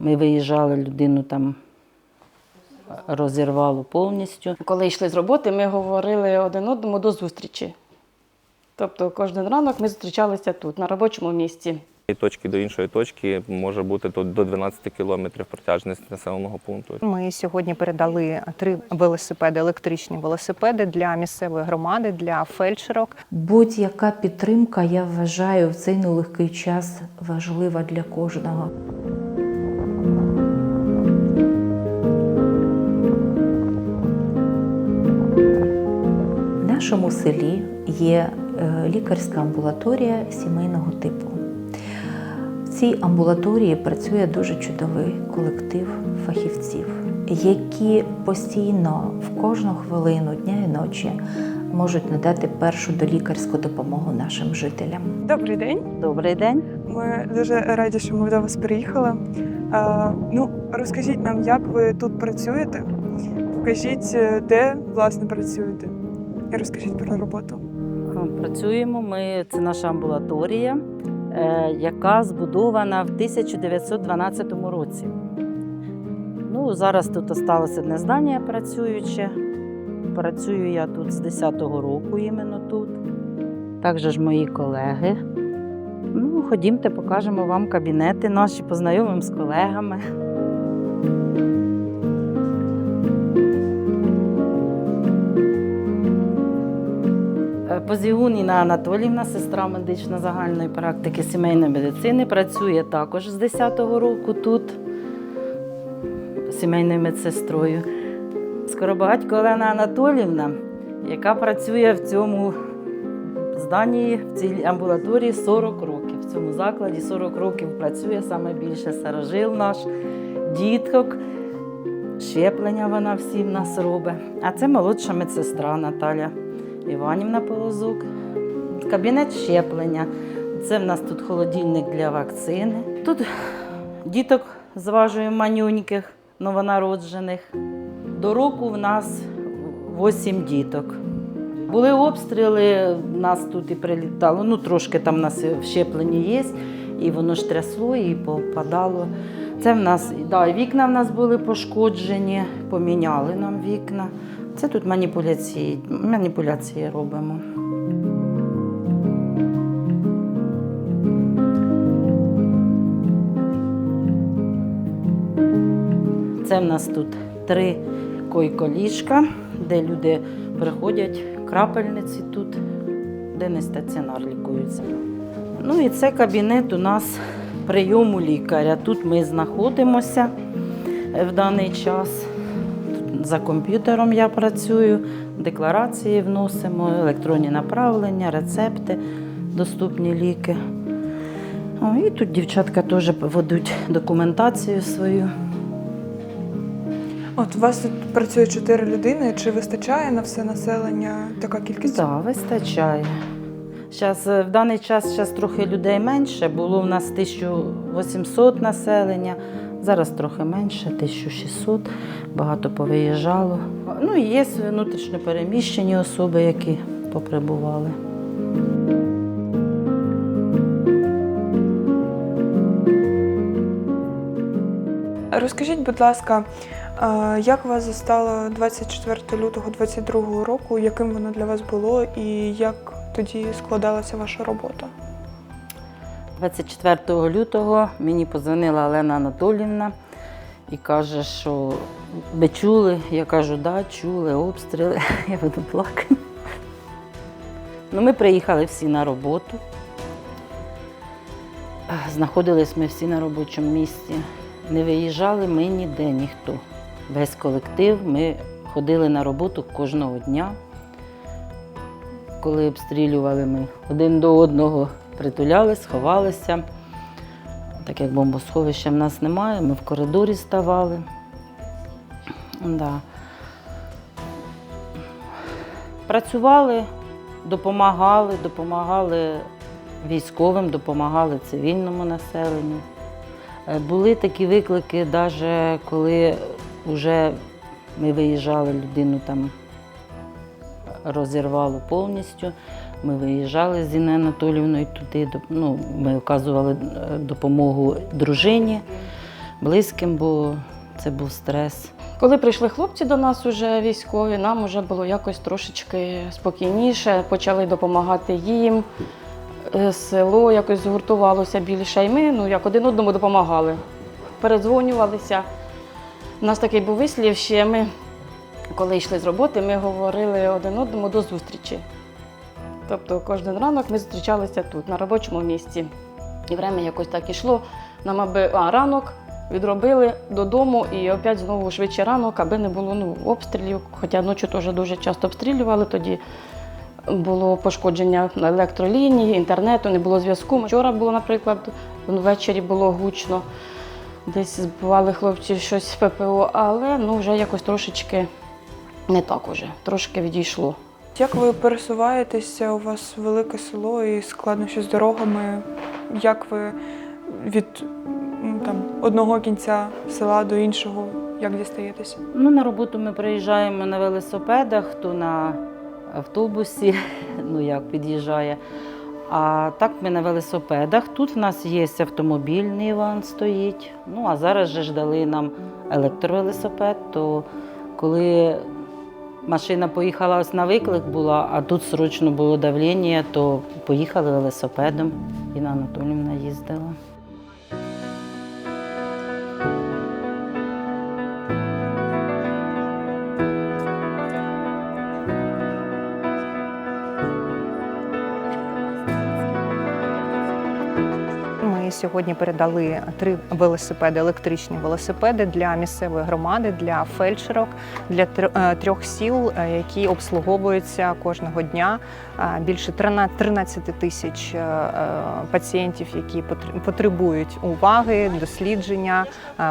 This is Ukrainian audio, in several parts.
Ми виїжджали, людину там розірвало повністю. Коли йшли з роботи, ми говорили один одному до зустрічі. Тобто кожен ранок ми зустрічалися тут, на робочому місці. І точки до іншої точки може бути тут до 12 кілометрів протяжність населеного пункту. Ми сьогодні передали три велосипеди, електричні велосипеди для місцевої громади, для фельдшерок. Будь-яка підтримка, я вважаю, в цей нелегкий час важлива для кожного. Нашому селі є е, лікарська амбулаторія сімейного типу. В цій амбулаторії працює дуже чудовий колектив фахівців, які постійно в кожну хвилину дня і ночі можуть надати першу долікарську допомогу нашим жителям. Добрий день. Добрий день. Ми дуже раді, що ми до вас приїхали. А, ну, розкажіть нам, як ви тут працюєте? Покажіть, е, де власне працюєте. Розкажіть про роботу. Працюємо ми, це наша амбулаторія, е, яка збудована в 1912 році. Ну, зараз тут залишилося одне здання працююче. Працюю я тут з 10-го року, іменно тут. Також ж мої колеги. Ну, ходімте, покажемо вам кабінети наші, познайомимо з колегами. Позігун Інна Анатоліївна, сестра медична загальної практики сімейної медицини, працює також з 10-го року тут сімейною медсестрою. Скоробагатько Олена Анатоліївна, яка працює в цьому зданні, в цій амбулаторії 40 років. В цьому закладі 40 років працює саме більше старожил наш, діток. Щеплення вона всі нас робить. А це молодша медсестра Наталя Іванівна Полозук. Кабінет щеплення. Це в нас тут холодильник для вакцини. Тут діток зважуємо манюньких, новонароджених. До року в нас 8 діток. Були обстріли, нас тут і прилітало. Ну, трошки там у нас в щепленні є, і воно ж трясло і попадало. Це в нас да, вікна в нас були пошкоджені, поміняли нам вікна. Це тут маніпуляції, маніпуляції робимо. Це в нас тут три койко-ліжка, де люди приходять, крапельниці тут, де не стаціонар лікуються. Ну і це кабінет у нас прийому лікаря. Тут ми знаходимося в даний час. За комп'ютером я працюю, декларації вносимо, електронні направлення, рецепти, доступні ліки. О, і тут дівчатка теж ведуть документацію свою. От у вас тут працює чотири людини. Чи вистачає на все населення така кількість? Так, вистачає. Зараз, в даний час зараз трохи людей менше. Було в нас 1800 населення, зараз трохи менше, 1600, багато повиїжджало. Ну і є внутрішньо переміщені особи, які поприбували. Розкажіть, будь ласка, як вас застало 24 лютого 2022 року? Яким воно для вас було, і як тоді складалася ваша робота? 24 лютого мені подзвонила Олена Анатоліївна і каже, що ви чули? Я кажу, да, чули, обстріли. Я буду плакати. Ну, ми приїхали всі на роботу. Знаходились ми всі на робочому місці. Не виїжджали ми ніде ніхто. Весь колектив ми ходили на роботу кожного дня. Коли обстрілювали, ми один до одного притуляли, сховалися. Так як бомбосховища в нас немає, ми в коридорі ставали. Да. Працювали, допомагали, допомагали військовим, допомагали цивільному населенню. Е, Були такі виклики, навіть коли вже ми виїжджали, людину там розірвало повністю. Ми виїжджали з Інною Анатоліївною туди, ну, ми оказували е, допомогу дружині. близьким, бо це був стрес. Коли прийшли хлопці до нас, уже військові, нам вже було якось трошечки спокійніше, почали допомагати їм. Е, Село якось згуртувалося більше, і ми ну, як один одному допомагали. Передзвонювалися. У нас такий був вислів, ще ми, коли йшли з роботи, ми говорили один одному до зустрічі. Тобто кожен ранок ми зустрічалися тут, на робочому місці. І время якось так ішло. Нам аби а, ранок відробили додому і опять знову швидше ранок, аби не було ну, обстрілів. Хоча ночі теж дуже часто обстрілювали, тоді було пошкодження електролінії, інтернету, не було зв'язку. Вчора було, наприклад, ввечері було гучно. Десь збивали хлопці щось в ППО, але ну, вже якось трошечки не так уже, трошки відійшло. Як ви пересуваєтеся? У вас велике село і складнощі з дорогами. Як ви від там, одного кінця села до іншого як дістаєтеся? Ну, на роботу ми приїжджаємо на велосипедах, хто на автобусі, ну як під'їжджає. А так ми на велосипедах. Тут в нас є автомобільний ван стоїть. Ну а зараз же ж дали нам електровелосипед, то коли машина поїхала ось на виклик була, а тут срочно було давлення, то поїхали велосипедом. Інна Анатоліївна їздила. Сьогодні передали три велосипеди, електричні велосипеди для місцевої громади, для фельдшерок, для е, трьох сіл, е, які обслуговуються кожного дня. Е, Більше 13 13 тисяч пацієнтів, які потр- потребують уваги, дослідження,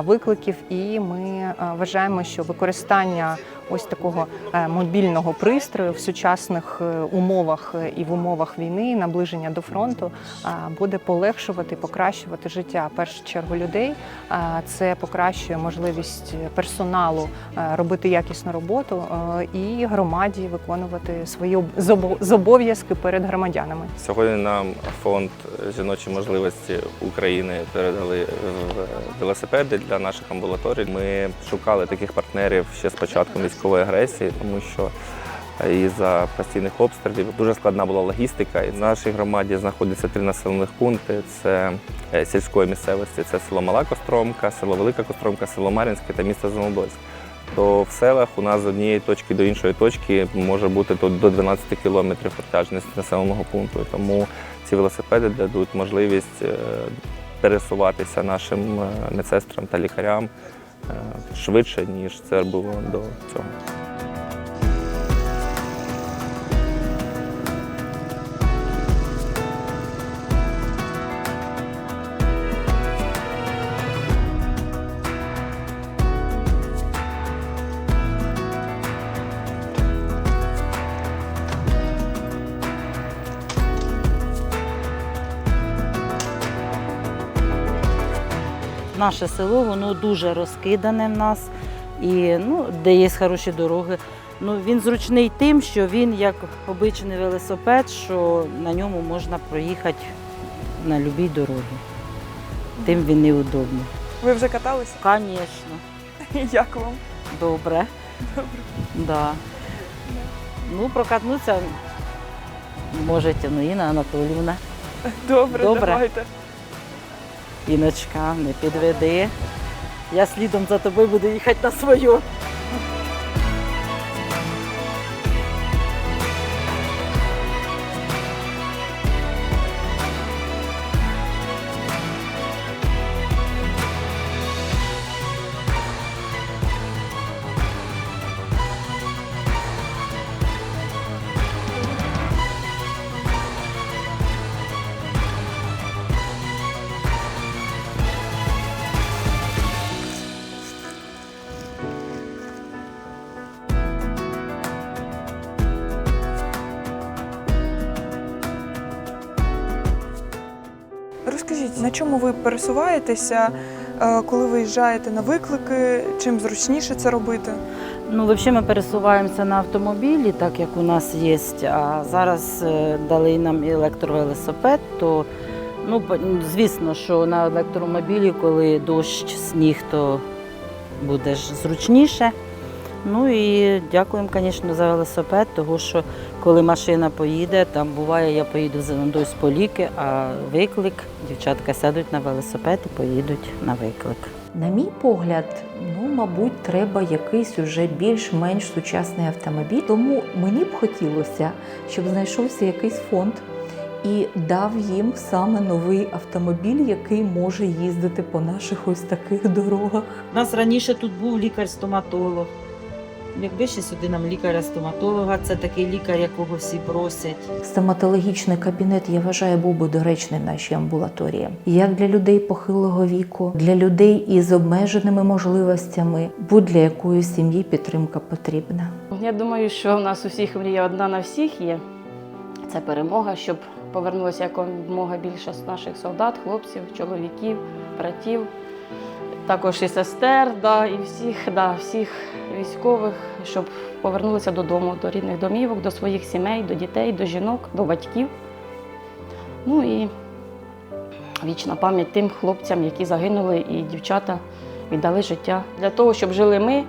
викликів. І ми вважаємо, що використання ось такого е, мобільного пристрою в сучасних е, умовах е, і в умовах війни, наближення до фронту, буде полегшувати, покращувати життя першу чергу людей. Це покращує можливість персоналу робити якісну роботу і громаді виконувати свої об- зобо- зобов'язки перед громадянами. Сьогодні нам фонд жіночі можливості України передали велосипеди для наших амбулаторій. Ми шукали таких партнерів ще з початком військової агресії, тому що із-за постійних обстрілів дуже складна була логістика. І в нашій громаді знаходяться три населених пункти: це е, сільської місцевості, це село Мала Костромка, село Велика Костромка, село Мар'їнське та місто Зеленодольськ. То в селах у нас з однієї точки до іншої точки може бути до 12 кілометрів протяжність населеного пункту. Тому ці велосипеди дадуть можливість е, пересуватися нашим е, медсестрам та лікарям е, швидше, ніж це було до цього. Наше село воно дуже розкидане в нас, і ну, де є хороші дороги. Ну, він зручний тим, що він як обичний велосипед, що на ньому можна проїхати на будь-якій дорогі. Тим він неудобний. Ви вже каталися? Звісно, Як вам? добре. Добре. Да. Ну, прокатнутися можете, ну, Інна Анатоліївна. Добре, Добре. давайте. Іночка, не підведи. Я слідом за тобою буду їхати на свою. Розкажіть, на чому ви пересуваєтеся, е, коли виїжджаєте на виклики? Чим зручніше це робити? Ну, взагалі ми пересуваємося на автомобілі, так як у нас є. А зараз е, дали нам електровелосипед, то Ну, звісно, що на електромобілі, коли дощ, сніг, то буде ж зручніше. Ну і дякуємо, звісно, за велосипед, тому що коли машина поїде, там буває, я поїду за до Споліки, а виклик, дівчатка сядуть на велосипед і поїдуть на виклик. На мій погляд, ну, мабуть, треба якийсь уже більш-менш сучасний автомобіль. Тому мені б хотілося, щоб знайшовся якийсь фонд і дав їм саме новий автомобіль, який може їздити по наших ось таких дорогах. У нас раніше тут був лікар-стоматолог. Якби ще сюди нам лікаря-стоматолога, це такий лікар, якого всі просять. Стоматологічний кабінет, я вважаю, був би доречний в нашій амбулаторії. Як для людей похилого віку, для людей із обмеженими можливостями, будь-для якої сім'ї підтримка потрібна. Я думаю, що в нас усіх мрія одна на всіх є. Це перемога, щоб повернулося якомога більше наших солдат, хлопців, чоловіків, братів, також і сестер, да, і всіх, да, всіх військових, щоб повернулися додому, до рідних домівок, до своїх сімей, до дітей, до жінок, до батьків. Ну і вічна пам'ять тим хлопцям, які загинули, і дівчата віддали життя для того, щоб жили ми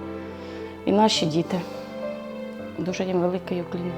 і наші діти. Дуже їм великий уклін.